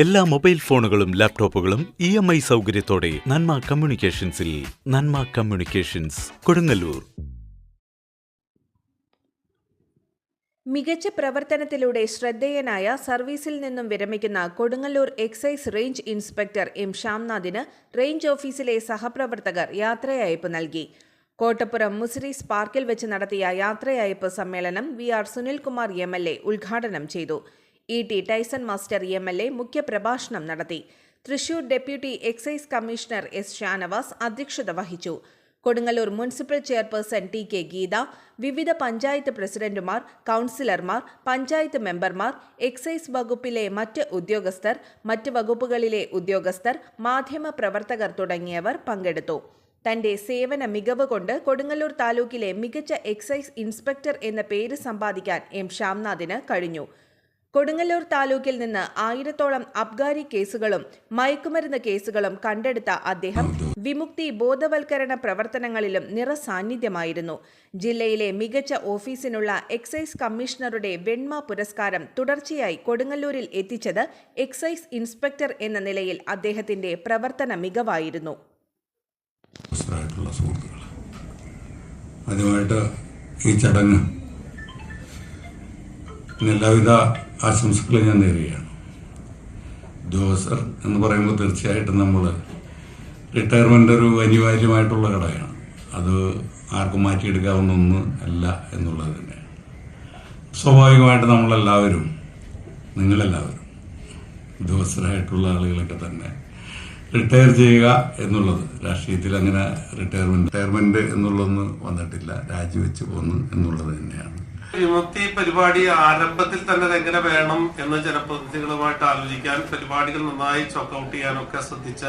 എല്ലാ മൊബൈൽ ഫോണുകളും ലാപ്ടോപ്പുകളും ഇ എം ഐ സൗകര്യത്തോടെ നന്മ കമ്മ്യൂണിക്കേഷൻസിൽ നന്മ കമ്മ്യൂണിക്കേഷൻസ് കൊടുങ്ങല്ലൂർ. മികച്ച പ്രവർത്തനത്തിലൂടെ ശ്രദ്ധേയനായ സർവീസിൽ നിന്നും വിരമിക്കുന്ന Kodungallur excise range inspector M ശ്യാംനാഥിന് range ഓഫീസിലെ സഹപ്രവർത്തകർ യാത്രയയപ്പ് നൽകി. കോട്ടപ്പുറം മുസിരീസ് പാർക്കിൽ വെച്ച് നടത്തിയ യാത്രയയപ്പ് സമ്മേളനം V R Sunilkumar M L A ഉദ്ഘാടനം ചെയ്തു. E T Taison master M L A മുഖ്യപ്രഭാഷണം നടത്തി. Thrissur deputy excise commissioner S Shanavas അധ്യക്ഷത വഹിച്ചു. Kodungallur municipal chairperson T K Geetha വിവിധ പഞ്ചായത്ത് പ്രസിഡന്റുമാർ കൗൺസിലർമാർ പഞ്ചായത്ത് മെമ്പർമാർ എക്സൈസ് വകുപ്പിലെ മറ്റ് ഉദ്യോഗസ്ഥർ മറ്റ് വകുപ്പുകളിലെ ഉദ്യോഗസ്ഥർ മാധ്യമ പ്രവർത്തകർ തുടങ്ങിയവർ പങ്കെടുത്തു. തന്റെ സേവന മികവ് കൊണ്ട് കൊടുങ്ങല്ലൂർ താലൂക്കിലെ മികച്ച എക്സൈസ് ഇൻസ്പെക്ടർ എന്ന പേര് സമ്പാദിക്കാൻ എം ശ്യാംനാഥിന് കഴിഞ്ഞു. കൊടുങ്ങല്ലൂർ താലൂക്കിൽ നിന്ന് ആയിരത്തോളം അബ്ഗാരി കേസുകളും മയക്കുമരുന്ന് കേസുകളും കണ്ടെടുത്ത അദ്ദേഹം വിമുക്തി ബോധവൽക്കരണ പ്രവർത്തനങ്ങളിലും നിറസാന്നിധ്യമായിരുന്നു. ജില്ലയിലെ മികച്ച ഓഫീസിനുള്ള എക്സൈസ് കമ്മീഷണറുടെ വെണ്മ പുരസ്കാരം തുടർച്ചയായി കൊടുങ്ങല്ലൂരിൽ എത്തിച്ചത് എക്സൈസ് ഇൻസ്പെക്ടർ എന്ന നിലയിൽ അദ്ദേഹത്തിന്റെ പ്രവർത്തന മികവായിരുന്നു. ഈ ചടങ്ങ് എല്ലാവിധ ആശംസകളും ഞാൻ നേരുകയാണ്. ഉദ്യോഗസ്ഥർ എന്ന് പറയുമ്പോൾ തീർച്ചയായിട്ടും നമ്മൾ റിട്ടയർമെന്റ് ഒരു അനിവാര്യമായിട്ടുള്ള ഘടകമാണ് അത് ആർക്കും മാറ്റിയെടുക്കാവുന്ന ഒന്ന് അല്ല എന്നുള്ളത് തന്നെയാണ്. സ്വാഭാവികമായിട്ട് നമ്മളെല്ലാവരും നിങ്ങളെല്ലാവരും ഉദ്യോഗസ്ഥരായിട്ടുള്ള ആളുകളൊക്കെ തന്നെ റിട്ടയർ ചെയ്യുക എന്നുള്ളത് രാഷ്ട്രീയത്തിൽ അങ്ങനെ റിട്ടയർമെന്റ് റിട്ടയർമെന്റ് എന്നുള്ളതൊന്നും വന്നിട്ടില്ല രാജിവെച്ച് പോന്നു എന്നുള്ളത് തന്നെയാണ്. വിമുക്തി പരിപാടി ആരംഭത്തിൽ തന്നെ എങ്ങനെ വേണം എന്ന് ജനപ്രതിനിധികളുമായിട്ട് ആലോചിക്കാൻ പരിപാടികൾ നന്നായി ചോക്കൗട്ട് ചെയ്യാനൊക്കെ ശ്രദ്ധിച്ച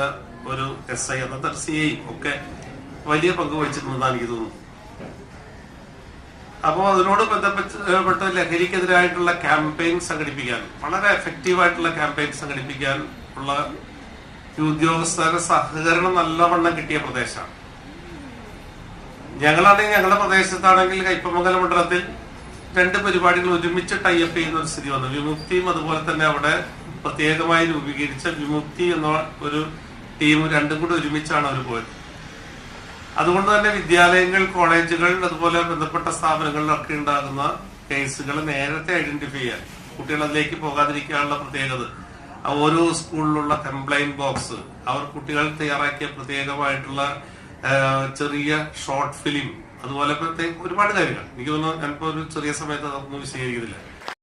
ഒരു എസ് ഐ എന്ന സി ഒക്കെ വലിയ പങ്ക് വഹിച്ചിട്ടുണ്ടെന്നാണ് എനിക്ക് തോന്നുന്നു അപ്പോൾ അതിനോട് ബന്ധപ്പെട്ട് ലഹരിക്കെതിരായിട്ടുള്ള ക്യാമ്പയിൻ സംഘടിപ്പിക്കാൻ വളരെ എഫക്റ്റീവായിട്ടുള്ള ക്യാമ്പയിൻ സംഘടിപ്പിക്കാൻ ഉള്ള ഉദ്യോഗസ്ഥരുടെ സഹകരണം നല്ലവണ്ണം കിട്ടിയ പ്രദേശമാണ്. ഞങ്ങളാണെങ്കിൽ ഞങ്ങളുടെ പ്രദേശത്താണെങ്കിൽ കൈപ്പമംഗലം മണ്ഡലത്തിൽ രണ്ട് പരിപാടികൾ ഒരുമിച്ച് ടൈപ്പ് ചെയ്യുന്ന ഒരു സ്ഥിതി വന്നു. വിമുക്തിയും അതുപോലെ തന്നെ അവിടെ പ്രത്യേകമായി രൂപീകരിച്ച വിമുക്തി എന്ന ഒരു ടീം രണ്ടും കൂടി ഒരുമിച്ചാണ് അവർ പോയത്. അതുകൊണ്ട് തന്നെ വിദ്യാലയങ്ങൾ കോളേജുകൾ അതുപോലെ ബന്ധപ്പെട്ട സ്ഥാപനങ്ങളിലൊക്കെ ഉണ്ടാകുന്ന കേസുകൾ നേരത്തെ ഐഡന്റിഫൈ ചെയ്യാൻ കുട്ടികൾ അതിലേക്ക് പോകാതിരിക്കാനുള്ള പ്രത്യേകത. ഓരോ സ്കൂളിലുള്ള കംപ്ലൈന്റ് ബോക്സ് അവർ കുട്ടികൾ തയ്യാറാക്കിയ പ്രത്യേകമായിട്ടുള്ള ചെറിയ ഷോർട്ട് ഫിലിം അതുപോലെ പ്രത്യേക ഒരുപാട് കാര്യങ്ങൾ. എനിക്ക് തോന്നുന്നു ഞാനിപ്പോ ഒരു ചെറിയ സമയത്ത് അതൊന്നും വിശദീകരിക്കുന്നില്ല